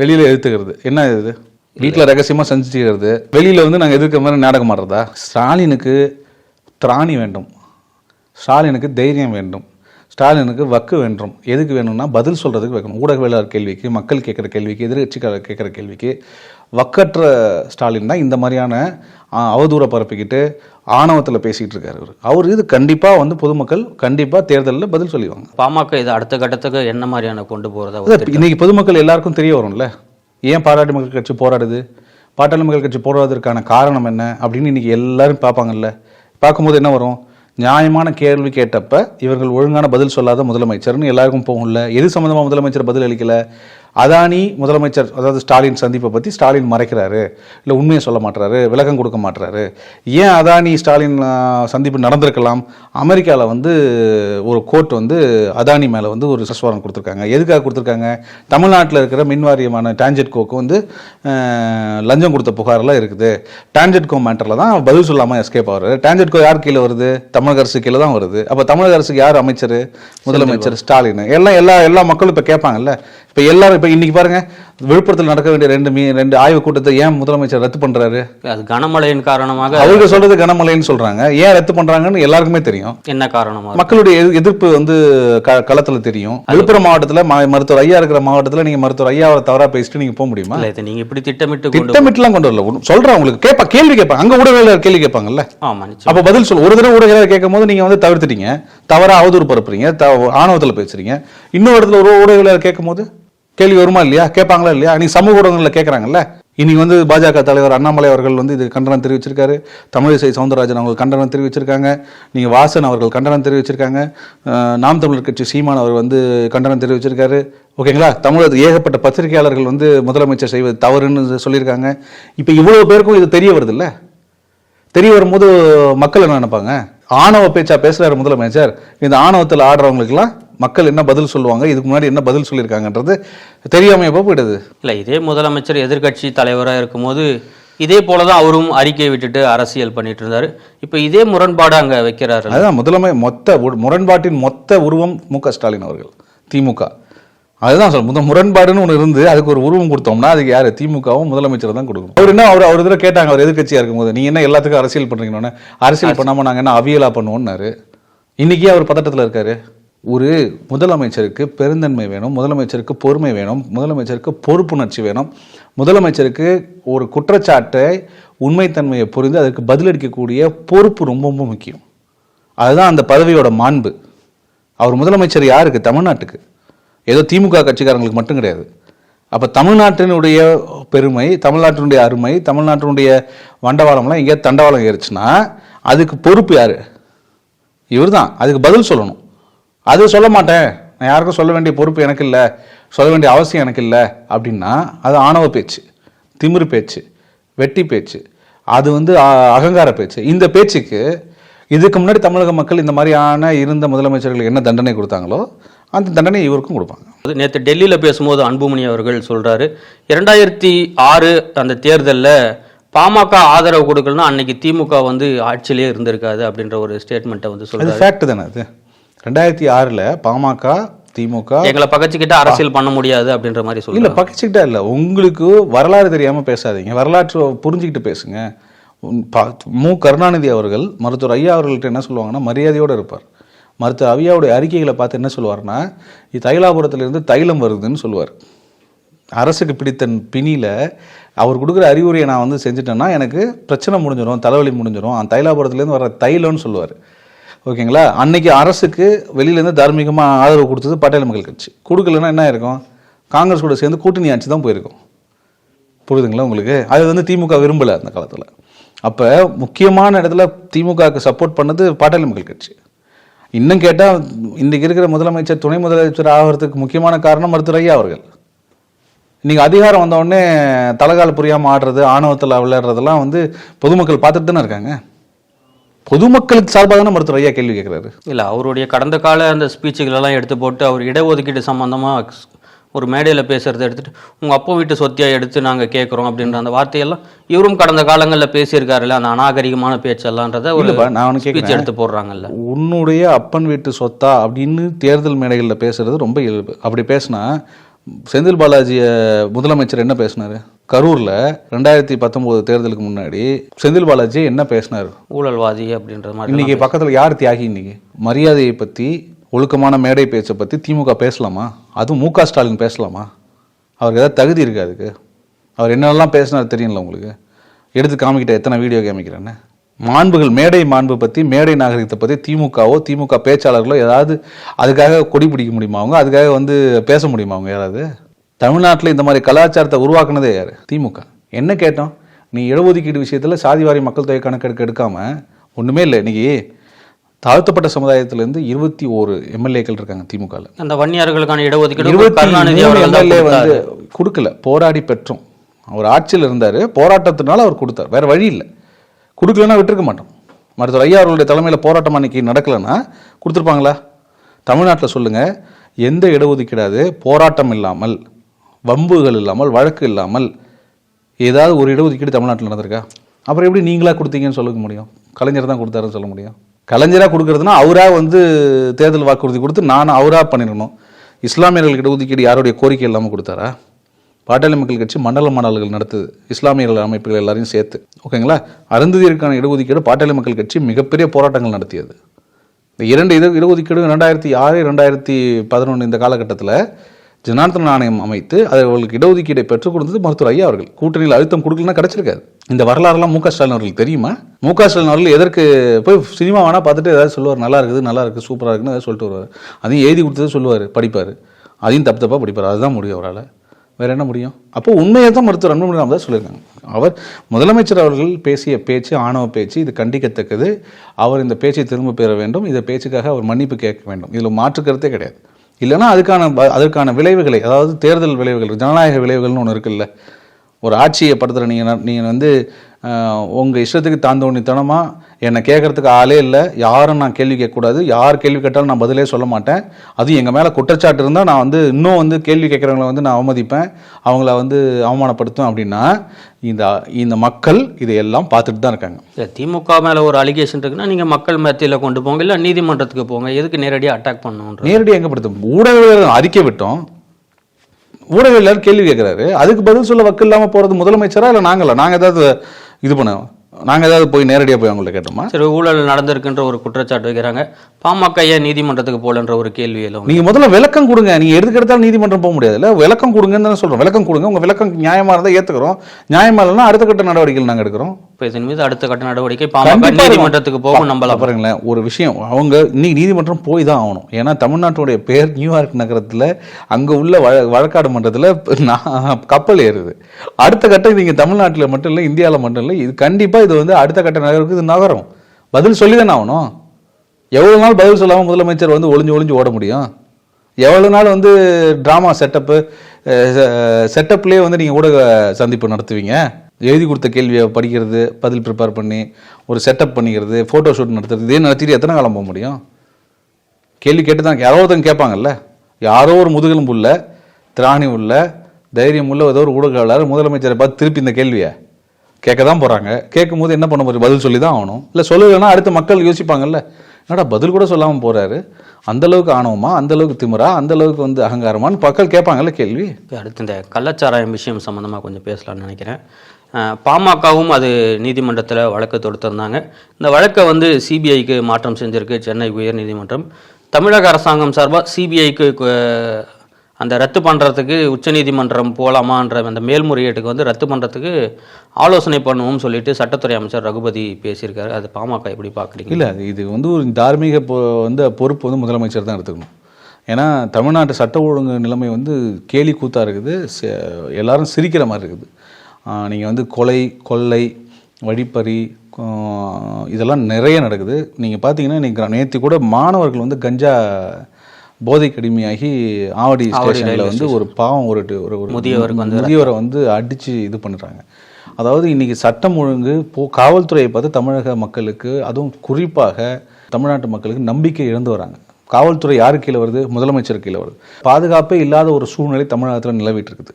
வெளியில எதிர்த்துக்கிறது என்ன இது வீட்டில் ரகசியமா செஞ்சுக்கிறது வெளியில வந்து நாங்கள் எதிர்க்கிற மாதிரி நாடகம் ஆடுறதா? ஸ்டாலினுக்கு திராணி வேண்டும். ஸ்டாலினுக்கு தைரியம் வேண்டும். ஸ்டாலினுக்கு வக்கு வேண்டும். எதுக்கு வேணும்னா பதில் சொல்றதுக்கு வைக்கணும். ஊடகவியலாளர் கேள்விக்கு மக்கள் கேட்குற கேள்விக்கு எதிர்கட்சிக்காரர் கேட்குற கேள்விக்கு வக்கற்ற ஸ்டாலின் தான் இந்த மாதிரியான அவதூறை பரப்பிக்கிட்டு ஆணவத்தில் பேசிக்கிட்டு இருக்காரு அவர். அவர் இது கண்டிப்பாக வந்து பொதுமக்கள் கண்டிப்பாக தேர்தலில் பதில் சொல்லிடுவாங்க. பாமக இது அடுத்த கட்டத்துக்கு என்ன மாதிரியான கொண்டு அதான் இன்னைக்கு பொதுமக்கள் எல்லாருக்கும் தெரிய வரும்ல? ஏன் பாராட்டு மக்கள் கட்சி போராடுது? பாட்டாளி மக்கள் கட்சி போராடுவதற்கான காரணம் என்ன? அப்படின்னு இன்னைக்கு எல்லாரும் பார்ப்பாங்கல்ல. பார்க்கும்போது என்ன வரும்? நியாயமான கேள்வி கேட்டப்ப இவர்கள் ஒழுங்கான பதில் சொல்லாத முதலமைச்சர்னு எல்லாருக்கும் போகும்ல. எது சம்பந்தமா முதலமைச்சர் பதில் அளிக்கல? அதானி முதலமைச்சர் அதாவது ஸ்டாலின் சந்திப்பை பத்தி ஸ்டாலின் மறைக்கிறாரு. இல்ல உண்மையை சொல்ல மாட்டாரு விளக்கம் கொடுக்க மாட்டாரு ஏன் அதானி ஸ்டாலின் சந்திப்பு நடந்திருக்கலாம்? அமெரிக்கால வந்து ஒரு கோர்ட் வந்து அதானி மேல வந்து ஒரு சஸ் வாரண்ட் கொடுத்துருக்காங்க. எதுக்காக கொடுத்துருக்காங்க? தமிழ்நாட்டில் இருக்கிற மின் வாரியமான டான்ஜெட் கோக்கு வந்து லஞ்சம் கொடுத்த புகாரெல்லாம் இருக்குது. டான்ஜெட் கோ மேட்டரில் தான் பதில் சொல்லாமல் எஸ்கேப் ஆகுறாரு டான்ஜெட் கோ யார் கீழே வருது? தமிழக அரசு கீழே தான் வருது. அப்போ தமிழக அரசுக்கு யார் அமைச்சர்? முதலமைச்சர் ஸ்டாலின். எல்லாம் எல்லா எல்லா மக்களும் இப்போ கேட்பாங்கல்ல. இப்போ எல்லாரும் இப்போ இன்னைக்கு பாருங்க விழுப்புரத்தில் நடக்க வேண்டிய ரெண்டு மீ ரெண்டு ஆய்வு கூட்டத்தை ஏன் முதலமைச்சர் ரத்து பண்றாரு? அது கனமழையின் காரணமாக அவங்க சொல்றது கனமழைன்னு சொல்றாங்க. ஏன் ரத்து பண்றாங்கன்னு எல்லாருக்குமே தெரியும். என்ன காரணமாக? மக்களுடைய எதிர்- எதிர்ப்பு வந்து களத்துல தெரியும். விழுப்புரம் மாவட்டத்துல மருத்துவர் ஐயா இருக்கிற மாவட்டத்துல நீங்க மருத்துவர் ஐயாவை தவறா பேசிட்டு நீங்க போக முடியுமா? நீங்க இப்படி திட்டமிட்டு திட்டமிட்டுலாம் கொண்டு வரல. சொல்றேன் உங்களுக்கு. கேட்பா கேள்வி கேட்பாங்க அங்க ஊடகவியலாளர் கேள்வி கேட்பாங்கல்ல. ஆமா அப்ப பதில் சொல்ல. ஒரு தடவை ஊடகவியலாளர் கேட்கும் போது நீங்க வந்து தவிர்த்துட்டீங்க. தவறா அவதூறு பரப்புறீங்க. ஆணவத்துல பேசுறீங்க. இன்னொரு இடத்துல ஒரு ஊடகவியலாளர் கேட்கும் போது கேள்வி வருமா இல்லையா? கேட்பாங்களா இல்லையா? நீ சமூக ஊடகங்களில் கேட்குறாங்கல்ல. இன்னைக்கு வந்து பாஜக தலைவர் அண்ணாமலை அவர்கள் வந்து இது கண்டனம் தெரிவிச்சிருக்காரு. தமிழிசை சவுந்தரராஜன் அவர்கள் கண்டனம் தெரிவிச்சிருக்காங்க. நீங்கள் வாசன் அவர்கள் கண்டனம் தெரிவிச்சிருக்காங்க. நாம் தமிழர் கட்சி சீமான் அவர் வந்து கண்டனம் தெரிவிச்சிருக்காரு. ஓகேங்களா? தமிழக ஏகப்பட்ட பத்திரிகையாளர்கள் வந்து முதலமைச்சர் செய்வது தவறுன்னு சொல்லியிருக்காங்க. இப்போ இவ்வளோ பேருக்கும் இது தெரிய வருது தெரிய வரும்போது மக்கள் என்ன நினைப்பாங்க? ஆணவ பேச்சா பேசுகிறார் முதலமைச்சர். இந்த ஆணவத்தில் ஆடுறவங்களுக்குலாம் மக்கள் என்ன பதில் சொல்லுவாங்க இதுக்கு முன்னாடி என்ன பதில் சொல்லியிருக்காங்கன்றது தெரியாம எப்போ போயிடுது. இல்ல இதே முதலமைச்சர் எதிர்க்கட்சி தலைவரா இருக்கும்போது இதே போல தான் அவரும் அறிக்கை விட்டுட்டு அரசியல் பண்ணிட்டு இருந்தாரு. இப்போ இதே முரண்பாடு அங்க வைக்கிறாரு அதுதான் முதலமை மொத்த முரண்பாட்டின் மொத்த உருவம் மு க ஸ்டாலின் அவர்கள் திமுக. அதுதான் சொல்ல முத முரண்பாடுன்னு ஒன்று இருந்து அதுக்கு ஒரு உருவம் கொடுத்தோம்னா அதுக்கு யாரு? திமுகவும் முதலமைச்சர் தான் கொடுக்கணும். அவர் என்ன அவர் அவர் இதில் கேட்டாங்க அவர் எதிர்க்கட்சியா இருக்கும்போது நீங்க என்ன எல்லாத்துக்கும் அரசியல் பண்றீங்கன்னு அரசியல் பண்ணாம நாங்க என்ன அவியலா பண்ணுவோம்னாரு? இன்னைக்கே அவர் பதட்டத்துல இருக்காரு. ஒரு முதலமைச்சருக்கு பெருந்தன்மை வேணும் முதலமைச்சருக்கு பொறுமை வேணும் முதலமைச்சருக்கு பொறுப்புணர்ச்சி வேணும் முதலமைச்சருக்கு ஒரு குற்றச்சாட்டை உண்மைத்தன்மையை புரிந்து அதற்கு பதிலளிக்கக்கூடிய பொறுப்பு ரொம்ப ரொம்ப முக்கியம். அதுதான் அந்த பதவியோட மாண்பு. அவர் முதலமைச்சர் யாருக்கு? தமிழ்நாட்டுக்கு. ஏதோ திமுக கட்சிக்காரங்களுக்கு மட்டும் கிடையாது. அப்போ தமிழ்நாட்டினுடைய பெருமை தமிழ்நாட்டினுடைய அருமை தமிழ்நாட்டினுடைய வண்டவாளம்லாம் எங்கேயாவது தண்டவாளம் ஏறுச்சுன்னா அதுக்கு பொறுப்பு யார்? இவர் தான் அதுக்கு பதில் சொல்லணும். அது சொல்ல மாட்டேன். நான் யாருக்கும் சொல்ல வேண்டிய பொறுப்பு எனக்கு இல்லை சொல்ல வேண்டிய அவசியம் எனக்கு இல்லை அப்படின்னா அது ஆணவ பேச்சு திமிரு பேச்சு வெட்டி பேச்சு அது வந்து அகங்கார பேச்சு. இந்த பேச்சுக்கு இதுக்கு முன்னாடி தமிழக மக்கள் இந்த மாதிரியான இருந்த முதலமைச்சர்களுக்கு என்ன தண்டனை கொடுத்தாங்களோ அந்த தண்டனை இவருக்கும் கொடுப்பாங்க. அது நேற்று டெல்லியில் பேசும்போது அன்புமணி அவர்கள் சொல்றாரு இரண்டாயிரத்தி ஆறு அந்த தேர்தலில் பாமக ஆதரவு கொடுக்கலன்னா அன்னைக்கு திமுக வந்து ஆட்சியிலே இருந்திருக்காது அப்படின்ற ஒரு ஸ்டேட்மெண்ட்டை வந்து சொல்றாரு. ஃபேக்ட் தானே அது? ரெண்டாயிரத்தி ஆறில் பாமக திமுக எங்களை பகச்சுக்கிட்டு அரசியல் பண்ண முடியாது அப்படின்ற மாதிரி இல்ல சொல்றாரு பகிச்சுக்கிட்டா இல்ல. உங்களுக்கு வரலாறு தெரியாம பேசாதீங்க. வரலாற்று புரிஞ்சுக்கிட்டு பேசுங்க. மு. கருணாநிதி அவர்கள் மருத்துவர் ஐயா அவர்கள்ட்ட என்ன சொல்லுவாங்கன்னா மரியாதையோட இருப்பார். மருத்துவர் ஐயாவுடைய அறிக்கைகளை பார்த்து என்ன சொல்லுவார்னா தைலாபுரத்திலிருந்து தைலம் வருதுன்னு சொல்லுவார். அரசுக்கு பிடித்த பிணியில அவர் கொடுக்குற அறிவுரையை நான் வந்து செஞ்சுட்டேன்னா எனக்கு பிரச்சனை முடிஞ்சிடும் தலைவலி முடிஞ்சிடும் அந்த தைலாபுரத்துலேருந்து வர தைலம்னு சொல்லுவார். ஓகேங்களா? அன்னைக்கு அரசுக்கு வெளியிலேருந்து தார்மீகமாக ஆதரவு கொடுத்தது பட்டேல் மக்கள் கட்சி. கொடுக்கலன்னா என்ன இருக்கும் காங்கிரஸ் கூட சேர்ந்து கூட்டணி ஆட்சி தான் போயிருக்கும். புரியுதுங்களா உங்களுக்கு? அது வந்து திமுக விரும்பலை அந்த காலத்தில். அப்போ முக்கியமான இடத்துல திமுகவுக்கு சப்போர்ட் பண்ணது பாட்டாளி மக்கள் கட்சி. இன்னும் கேட்டால் இன்றைக்கு இருக்கிற முதலமைச்சர் துணை முதலமைச்சர் ஆகிறதுக்கு முக்கியமான காரணம் மருத்துவர் ஐயா அவர்கள். நீங்கள் அதிகாரம் வந்த தலைகால் புரியாமல் ஆடுறது ஆணவத்தில் விளையாடுறதெல்லாம் வந்து பொதுமக்கள் பார்த்துட்டு தானே இருக்காங்க? பொதுமக்களுக்கு சார்பாக தானே மருத்துவர் ஐயா கேள்வி கேட்குறாரு? இல்லை அவருடைய கடந்த கால அந்த ஸ்பீச்சுகள் எல்லாம் எடுத்து போட்டு அவர் இடஒதுக்கீடு சம்பந்தமாக ஒரு மேடையில் பேசுறதை எடுத்துட்டு உங்கள் அப்பா வீட்டு சொத்தியா எடுத்து நாங்கள் கேட்குறோம் அப்படின்ற அந்த வார்த்தையெல்லாம் இவரும் கடந்த காலங்களில் பேசியிருக்காருல்ல அந்த அநாகரிகமான பேச்செல்லாம்ன்றத ஒரு நான் ஸ்பீச். எடுத்து போடுறாங்கல்ல. உன்னுடைய அப்பன் வீட்டு சொத்தா அப்படின்னு தேர்தல் மேடைகளில் பேசுறது ரொம்ப இயல்பு. அப்படி பேசினா செந்தில் பாலாஜிய முதலமைச்சர் என்ன பேசினாரு? கரூர்ல ரெண்டாயிரத்தி பத்தொன்பது தேர்தலுக்கு முன்னாடி செந்தில் பாலாஜி என்ன பேசினாரு? ஊழல்வாதி அப்படின்ற மாதிரி இன்னைக்கு பக்கத்துல யார் தியாகி இன்னைக்கு? மரியாதையை பத்தி ஒழுக்கமான மேடை பேச்சை பத்தி திமுக பேசலாமா? அதுவும் மு க ஸ்டாலின் பேசலாமா? அவருக்கு ஏதாவது தகுதி இருக்கு அதுக்கு? அவர் என்னெல்லாம் பேசினார் தெரியும்ல உங்களுக்கு? எடுத்து காமிக்கிட்ட எத்தனை வீடியோ காமிக்கிறேன்னு? மாண்புகள் மேடை மாண்பு பற்றி மேடை நாகரிகத்தை பற்றி திமுகவோ திமுக பேச்சாளர்களோ ஏதாவது அதுக்காக கொடி பிடிக்க முடியுமா அவங்க? அதுக்காக வந்து பேச முடியுமா அவங்க யாராவது? தமிழ்நாட்டில் இந்த மாதிரி கலாச்சாரத்தை உருவாக்குனதே யார்? திமுக. என்ன கேட்டோம்? நீ இடஒதுக்கீடு விஷயத்தில் சாதிவாரி மக்கள் தொகை கணக்கெடுக்க எடுக்காம ஒன்றுமே இல்லை. இன்னைக்கு தாழ்த்தப்பட்ட சமுதாயத்திலேருந்து இருபத்தி ஓரு எம்எல்ஏக்கள் இருக்காங்க திமுகவில் அந்த வன்னியர்களுக்கான இடஒதுக்கீடு எம்எல்ஏ வந்து. கொடுக்கல. போராடி பெற்றோம். அவர் ஆட்சியில் இருந்தார். போராட்டத்தினால அவர் கொடுத்தார். வேற வழி இல்லை. கொடுக்கலன்னா விட்டுருக்க மாட்டோம். மருத்துவர் ஐயா அவர்களுடைய தலைமையில் போராட்டம் அன்னைக்கு நடக்கலைன்னா கொடுத்துருப்பாங்களா? தமிழ்நாட்டில் சொல்லுங்கள் எந்த இடஒதுக்கீடாது போராட்டம் இல்லாமல் வம்புகள் இல்லாமல் வழக்கு இல்லாமல் ஏதாவது ஒரு இடஒதுக்கீடு தமிழ்நாட்டில் நடந்திருக்கா? அப்புறம் எப்படி நீங்களாக கொடுத்தீங்கன்னு சொல்ல முடியும். கலைஞர் தான் கொடுத்தாருன்னு சொல்ல முடியும். கலைஞராக கொடுக்குறதுனா அவராக வந்து தேர்தல் வாக்குறுதி கொடுத்து நான் அவராக பண்ணிடணும் இஸ்லாமியர்களுக்கு இடஒதுக்கீடு யாருடைய கோரிக்கை இல்லாமல் கொடுத்தாரா? பாட்டாளி மக்கள் கட்சி மண்டல மாநாடுகள் நடத்துது இஸ்லாமியர்கள் அமைப்புகள் எல்லாரையும் சேர்த்து. ஓகேங்களா? அருந்ததியருக்கான இடஒதுக்கீடு பாட்டாளி மக்கள் கட்சி மிகப்பெரிய போராட்டங்கள் நடத்தியது. இந்த இரண்டு இட இடஒதுக்கீடு ரெண்டாயிரத்தி ஆறு ரெண்டாயிரத்தி பதினொன்று இந்த காலகட்டத்தில் ஜனார்தன ஆணையம் அமைத்து அது அவர்களுக்கு இடஒதுக்கீடை பெற்றுக் கொடுத்தது மருத்துவர் ஐயா அவர்கள். கூட்டணியில் அழுத்தம் கொடுக்கலன்னா கிடைச்சிருக்காது. இந்த வரலாறுலாம் மு க ஸ்டாலின் அவர்களுக்கு தெரியுமா? மு க ஸ்டாலின் அவர்கள் எதற்கு போய் சினிமா வேணால் பார்த்துட்டு ஏதாவது சொல்லுவார். நல்லா இருக்குது நல்லா இருக்குது சூப்பராக இருக்குன்னு ஏதாவது சொல்லிட்டு வருவார். அதையும் எழுதி கொடுத்தது சொல்லுவார் படிப்பார். அதையும் தப்பு தப்பாக படிப்பார். அதுதான் முடியும் அவரால். வேறு என்ன முடியும்? அப்போ உண்மையை தான் மருத்துவர் அன்புமணி ராமதாஸ் சொல்லியிருக்காங்க. அவர் முதலமைச்சர் அவர்கள் பேசிய பேச்சு ஆணவ பேச்சு இது கண்டிக்கத்தக்கது. அவர் இந்த பேச்சை திரும்ப பெற வேண்டும். இந்த பேச்சுக்காக அவர் மன்னிப்பு கேட்க வேண்டும். இதில் மாற்று கருத்தே கிடையாது. இல்லைனா அதுக்கான அதற்கான விளைவுகளை அதாவது தேர்தல் விளைவுகள் ஜனநாயக விளைவுகள்னு ஒன்று இருக்குல்ல. ஒரு ஆட்சியை படுத்துகிற நீங்கள் நீங்கள் வந்து உங்கள் இஷ்டத்துக்கு தாந்தோணித்தனமாக என்னை கேட்கறதுக்கு ஆளே இல்லை. யாரும் நான் கேள்வி கேட்கக்கூடாது. யார் கேள்வி கேட்டாலும் நான் பதிலே சொல்ல மாட்டேன். அதுவும் எங்கள் மேலே குற்றச்சாட்டு இருந்தால் நான் வந்து இன்னும் வந்து கேள்வி கேட்குறவங்கள வந்து நான் அவமதிப்பேன். அவங்கள வந்து அவமானப்படுத்துவேன் அப்படின்னா இந்த இந்த மக்கள் இதையெல்லாம் பார்த்துட்டு தான் இருக்காங்க. இல்ல, திமுக மேல ஒரு அலிகேஷன் இருக்குன்னா நீங்க மக்கள் மத்தியில கொண்டு போங்க இல்ல நீதிமன்றத்துக்கு போங்க. எதுக்கு நேரடியா அட்டாக் பண்ணணுன்ற நேரடியாக எங்கே படுத்தும் ஊடகவியலாளர் அறிக்கை விட்டோம். ஊடகவியலாளர் கேள்வி கேட்குறாரு. அதுக்கு பதில் சொல்ல வக்கு இல்லாமல் போகிறது முதலமைச்சரா இல்லை நாங்களா? நாங்கள் ஏதாவது இது பண்ணோம் நாங்கள் ஏதாவது போய் நேரடியாக போய் அவங்கள்ட்ட கேட்டோமா? சரி ஊழல் நடந்திருக்குன்ற ஒரு குற்றச்சாட்டு வைக்கிறாங்க. பாமக ஏன் நீதிமன்றத்துக்கு போலன்ற ஒரு கேள்வி எல்லாம் நீங்க முதல்ல விளக்கம் கொடுங்க. நீங்க எதுக்கு எடுத்தாலும் நீதிமன்றம் போக முடியாதுல்ல விளக்கம் கொடுங்கன்னு தானே சொல்றோம். விளக்கம் கொடுங்க. உங்க விளக்கம் நியாயமா இருந்தா ஏத்துக்கிறோம். நியாயமா இல்லைன்னா அடுத்த கட்ட நடவடிக்கைகள் நாங்க எடுக்கிறோம். இதன் மீது அடுத்த கட்ட நடவடிக்கை பாமக நீதிமன்றத்துக்கு. போகும் நம்பலாம். பாருங்களேன் ஒரு விஷயம் அவங்க இன்னைக்கு நீதிமன்றம் போய் தான் ஆகணும். ஏன்னா தமிழ்நாட்டுடைய பேர் நியூயார்க் நகரத்துல அங்க உள்ள வழ- வழக்காடு மன்றத்துல கப்பல் ஏறுது. அடுத்த கட்டம் நீங்க தமிழ்நாட்டுல மட்டும் இல்லை இந்தியால மட்டும் இல்லை இது கண்டிப்பா இது வந்து அடுத்த கட்ட நகருக்கு இது நகரும். பதில் சொல்லி தானே ஆகணும். எவ்வளோ நாள் பதில் சொல்லாமல் முதலமைச்சர் வந்து ஒளிஞ்சு ஒளிஞ்சு ஓட முடியும்? எவ்வளோ நாள் வந்து ட்ராமா செட்டப்பு செட்டப்லேயே வந்து நீங்கள் ஊடக சந்திப்பு நடத்துவீங்க? எழுதி கொடுத்த கேள்வியை படிக்கிறது பதில் ப்ரிப்பேர் பண்ணி ஒரு செட்டப் பண்ணிக்கிறது ஃபோட்டோ ஷூட் நடத்துறது இதே நடத்திட்டு எத்தனை காலம் போக முடியும்? கேள்வி கேட்டு தான் யாரோ ஒருத்தங்க கேட்பாங்கல்ல? யாரோ ஒரு முதுகெலும்பு உள்ள திராணி உள்ள தைரியம் உள்ள ஏதோ ஒரு ஊடகவியலாளர் முதலமைச்சரை பார்த்து திருப்பி இந்த கேள்வியை கேட்க தான் போகிறாங்க கேட்கும்போது என்ன பண்ண போறீங்க பதில் சொல்லி தான் ஆகணும். இல்லை சொல்லலைன்னா அடுத்த மக்கள் யோசிப்பாங்கல்ல. என்னடா பதில் கூட சொல்லாமல் போகிறாரு அந்தளவுக்கு ஆணவமா? அந்தளவுக்கு திமிரா? அந்தளவுக்கு வந்து அகங்காரமான்னு மக்கள் கேட்பாங்கல்ல கேள்வி? அடுத்து இந்த கள்ளச்சாராயம் விஷயம் சம்மந்தமாக கொஞ்சம் பேசலாம்னு நினைக்கிறேன். பாமகவும் அது நீதிமன்றத்தில் வழக்கு தொடுத்திருந்தாங்க. இந்த வழக்கை வந்து சிபிஐக்கு மாற்றம் செஞ்சிருக்கு சென்னை உயர்நீதிமன்றம். தமிழக அரசாங்கம் சார்பாக சிபிஐக்கு அந்த ரத்து பண்ணுறதுக்கு உச்சநீதிமன்றம் போகலாமான்ற அந்த மேல்முறையீட்டுக்கு வந்து ரத்து பண்ணுறதுக்கு ஆலோசனை பண்ணுவோம்னு சொல்லிட்டு சட்டத்துறை அமைச்சர் ரகுபதி பேசியிருக்காரு. அது பாமக எப்படி பார்க்குறீங்க இல்லை இது வந்து ஒரு தார்மீக பொ வந்து பொறுப்பு வந்து முதலமைச்சர் தான் எடுத்துக்கணும். ஏன்னா தமிழ்நாட்டு சட்ட ஒழுங்கு நிலைமை வந்து கேலி கூத்தாக இருக்குது. எல்லாரும் சிரிக்கிற மாதிரி இருக்குது. நீங்கள் வந்து கொலை கொள்ளை வழிப்பறி இதெல்லாம் நிறைய நடக்குது. நீங்கள் பார்த்தீங்கன்னா இன்னைக்கு நேற்று கூட மாணவர்கள் வந்து கஞ்சா போதைக்கு அடிமையாகி ஆவடி ஸ்டேஷனில் வந்து ஒரு பாவம் ஒரு ஒரு முதியவருக்கு வந்து முதியவரை வந்து அடித்து இது பண்ணுறாங்க அதாவது இன்னைக்கு சட்டம் ஒழுங்கு போ காவல்துறையை பார்த்து தமிழக மக்களுக்கு அதுவும் குறிப்பாக தமிழ்நாட்டு மக்களுக்கு நம்பிக்கை இழந்து வராங்க. காவல்துறை யாரு கீழே வருது? முதலமைச்சர் கீழே வருது. பாதுகாப்பே இல்லாத ஒரு சூழ்நிலை தமிழகத்தில் நிலவிட்டு இருக்குது.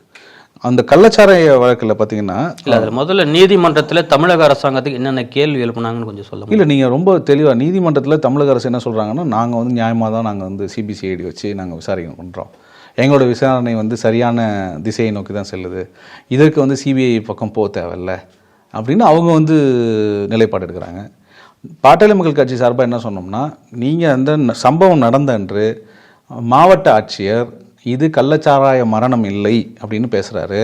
அந்த கள்ளச்சாராய வழக்கில் பார்த்தீங்கன்னா இல்லை அதில் முதல்ல நீதிமன்றத்தில் தமிழக அரசாங்கத்துக்கு என்னென்ன கேள்வி எழுப்புனாங்கன்னு கொஞ்சம் சொல்ல முடியுமா? இல்லை நீங்கள் ரொம்ப தெளிவாக நீதிமன்றத்தில் தமிழக அரசு என்ன சொல்கிறாங்கன்னா நாங்கள் வந்து நியாயமாக தான் நாங்கள் வந்து சிபிசிஐடி வச்சு நாங்கள் விசாரணை பண்ணுறோம் எங்களோட விசாரணை வந்து சரியான திசையை நோக்கி தான் செல்லுது. இதற்கு வந்து சிபிஐ பக்கம் போக தேவையில்ல அப்படின்னு அவங்க வந்து நிலைப்பாடு எடுக்கிறாங்க. பாட்டாளி மக்கள் கட்சி சார்பாக என்ன சொன்னோம்னா நீங்கள் அந்த சம்பவம் நடந்த அன்று மாவட்ட ஆட்சியர் இது கள்ளச்சாராய மரணம் இல்லை அப்படின்னு பேசுகிறாரு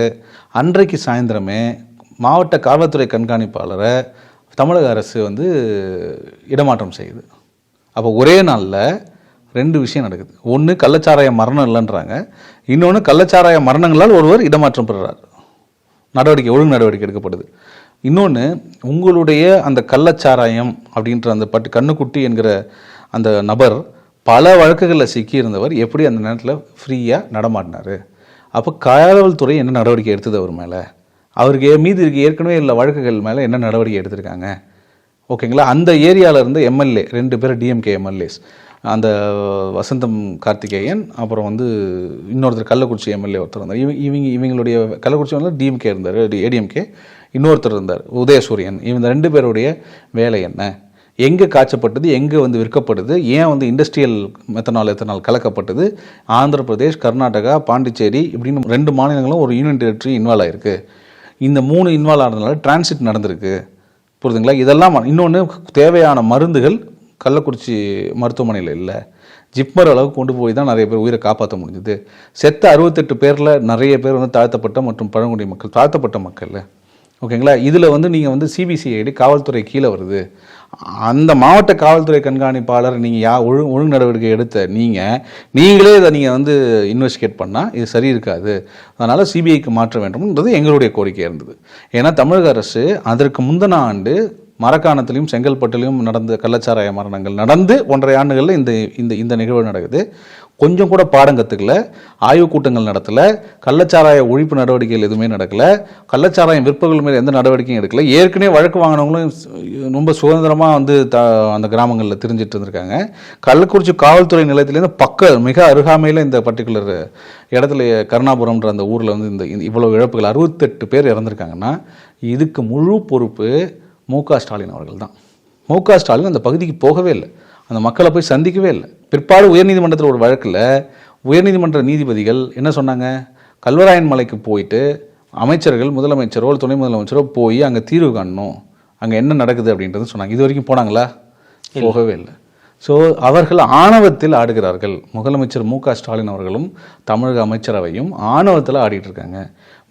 அன்றைக்கு சாயந்தரமே மாவட்ட காவல்துறை கண்காணிப்பாளரை தமிழக அரசு வந்து இடமாற்றம் செய்யுது. அப்போ ஒரே நாளில் ரெண்டு விஷயம் நடக்குது. ஒன்று கள்ளச்சாராய மரணம் இல்லைன்றாங்க. இன்னொன்று கள்ளச்சாராய மரணங்களால் ஒருவர் இடமாற்றம் பெறுறார் நடவடிக்கை ஒழுங்கு நடவடிக்கை எடுக்கப்படுது. இன்னொன்று உங்களுடைய அந்த கள்ளச்சாராயம் அப்படின்ற அந்த பட்டு கண்ணுக்குட்டி என்கிற அந்த நபர் பல வழக்குகளில் சிக்கியிருந்தவர் எப்படி அந்த நேரத்தில் ஃப்ரீயாக நடமாடினார்? அப்போ காவல்துறை என்ன நடவடிக்கை எடுத்தது அவர் மேலே? அவருக்கு மீது இருக்க ஏற்கனவே இல்லை வழக்குகள் மேலே என்ன நடவடிக்கை எடுத்திருக்காங்க? ஓகேங்களா? அந்த ஏரியாவில் இருந்து எம்எல்ஏ ரெண்டு பேர் டிஎம்கே எம்எல்ஏஸ் அந்த வசந்தம் கார்த்திகேயன் அப்புறம் வந்து இன்னொருத்தர் கள்ளக்குறிச்சி எம்எல்ஏ ஒருத்தர் இருந்தார். இவங்க இவங்க இவங்களுடைய கள்ளக்குறிச்சி வந்து டிஎம்கே இருந்தார் ஏடிஎம்கே இன்னொருத்தர் இருந்தார் உதயசூரியன். இவங்க ரெண்டு பேருடைய வேலை என்ன? எங்கே காய்ச்சப்பட்டது எங்கே வந்து விற்கப்படுது ஏன் வந்து இண்டஸ்ட்ரியல் மெத்தனால் எத்தனால் கலக்கப்பட்டது ஆந்திர பிரதேஷ் கர்நாடகா பாண்டிச்சேரி இப்படின்னு ரெண்டு மாநிலங்களும் ஒரு யூனியன் டெரிட்டரி இன்வால்வ் ஆகிருக்கு இந்த மூணு இன்வால்வ் ஆனதுனால டிரான்சிட் நடந்திருக்கு. புரிதுங்களா இதெல்லாம் இன்னொன்று தேவையான மருந்துகள் கள்ளக்குறிச்சி மருத்துவமனையில் இல்லை. ஜிப்மர் அளவுக்கு கொண்டு போய் தான் நிறைய பேர் உயிரை காப்பாற்ற முடிஞ்சுது. செத்த அறுபத்தெட்டு பேரில் நிறைய பேர் வந்து தாழ்த்தப்பட்ட மற்றும் பழங்குடி மக்கள் தாழ்த்தப்பட்ட மக்கள். ஓகேங்களா? இதில் வந்து நீங்கள் வந்து சிபிசிஐடி காவல்துறை கீழே வருது. அந்த மாவட்ட காவல்துறை கண்காணிப்பாளர் நீங்கள் யா ஒழு ஒழுங்கு நடவடிக்கை எடுத்த நீங்கள் நீங்களே இதை நீங்கள் வந்து இன்வெஸ்டிகேட் பண்ணால் இது சரி இருக்காது. அதனால் சிபிஐக்கு மாற்ற வேண்டும்ன்றது எங்களுடைய கோரிக்கை இருந்தது. ஏன்னா தமிழக அரசு அதற்கு முந்தின ஆண்டு மரக்காணத்திலையும் செங்கல்பட்டுலையும் நடந்த கள்ளச்சாராய மரணங்கள் நடந்து ஒன்றரை ஆண்டுகளில் இந்த இந்த இந்த நிகழ்வு நடக்குது. கொஞ்சம் கூட பாடம் கற்றுக்கல ஆய்வுக் கூட்டங்கள் நடத்தலை கள்ளச்சாராய ஒழிப்பு நடவடிக்கைகள் எதுவுமே நடக்கல கள்ளச்சாராயம் விற்பவர்கள் மேலே எந்த நடவடிக்கையும் எடுக்கல. ஏற்கனவே வழக்கு வாங்கினவங்களும் ரொம்ப சுதந்திரமாக வந்து த அந்த கிராமங்களில் தெரிஞ்சிட்டு இருந்திருக்காங்க. கள்ளக்குறிச்சி காவல்துறை நிலையத்திலேருந்து பக்க மிக அருகாமையில் இந்த பர்டிகுலர் இடத்துல கருணாபுரம்ன்ற அந்த ஊரில் வந்து இந்த இந்த இவ்வளோ இழப்புகள் அறுபத்தெட்டு பேர் இறந்துருக்காங்கன்னா இதுக்கு முழு பொறுப்பு மு க ஸ்டாலின் அவர்கள் தான் மு க ஸ்டாலின் அந்த பகுதிக்கு போகவே இல்லை. அந்த மக்களை போய் சந்திக்கவே இல்லை. பிற்பாடு உயர்நீதிமன்றத்தில் ஒரு வழக்கில் உயர்நீதிமன்ற நீதிபதிகள் என்ன சொன்னாங்க? கல்வராயன் மலைக்கு போயிட்டு அமைச்சர்கள் முதலமைச்சரோ துணை முதலமைச்சரோ போய் அங்கே தீர்வு காணணும். அங்கே என்ன நடக்குது அப்படின்றது சொன்னாங்க. இது வரைக்கும் போனாங்களா? போகவே இல்லை. ஸோ அவர்கள் ஆணவத்தில் ஆடுகிறார்கள். முதலமைச்சர் மு க ஸ்டாலின் அவர்களும் தமிழக அமைச்சரவையும் ஆணவத்தில் ஆடிட்டு இருக்காங்க.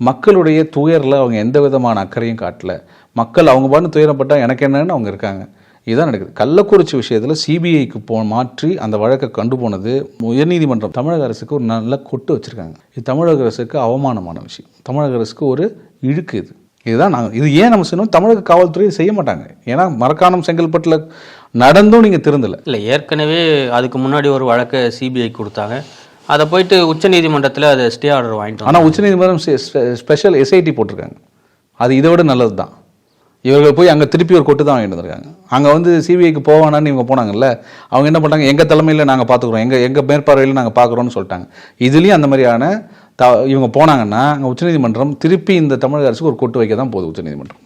மக்களுடைய துயரில் அவங்க எந்த விதமான அக்கறையும் காட்டல. மக்கள் அவங்க பாட்டு துயரப்பட்டால் எனக்கு என்னன்னு அவங்க இருக்காங்க. இதுதான் நடக்குது. கள்ளக்குறிச்சி விஷயத்தில் சிபிஐக்கு போ மாற்றி அந்த வழக்கை கண்டு போனது உயர்நீதிமன்றம். தமிழக அரசுக்கு ஒரு நல்ல கொட்டு வச்சுருக்காங்க. இது தமிழக அரசுக்கு அவமானமான விஷயம். தமிழக அரசுக்கு ஒரு இழுக்கு இது. இதுதான் நாங்கள் இது ஏன் நம்ம செய்யணும் தமிழக காவல்துறை செய்ய மாட்டாங்க. ஏன்னா மரக்காணம் செங்கல்பட்டில் நடந்தும் நீங்கள் திருந்தலை. இல்லை ஏற்கனவே அதுக்கு முன்னாடி ஒரு வழக்கை சிபிஐ கொடுத்தாங்க. அதை போயிட்டு உச்சநீதிமன்றத்தில் அதை ஸ்டே ஆர்டர் வாங்கிட்டு வந்தாங்க. ஆனால் உச்சநீதிமன்றம் ஸ்பெ- ஸ்பெ- ஸ்பெஷல் எஸ்ஐடி போட்டிருக்காங்க. அது இதை விட நல்லது தான் இவர்கள் போய் அங்கே திருப்பி ஒரு கொட்டு தான் வாங்கிட்டு வந்திருக்காங்க. அங்கே வந்து சிபிஐக்கு போவானான்னு இவங்க போனாங்கல்ல அவங்க என்ன பண்ணுறாங்க எங்கள் தலைமையில் நாங்கள் பார்த்துக்குறோம் எங்கள் எங்கள் மேற்பார்வையில் நாங்கள் பார்க்குறோன்னு சொல்லிட்டாங்க. இதுலேயும் அந்த மாதிரியான த இவங்க போனாங்கன்னா அங்கே உச்சநீதிமன்றம் திருப்பி இந்த தமிழக அரசுக்கு ஒரு கொட்டு வைக்க தான் போகுது உச்சநீதிமன்றம்.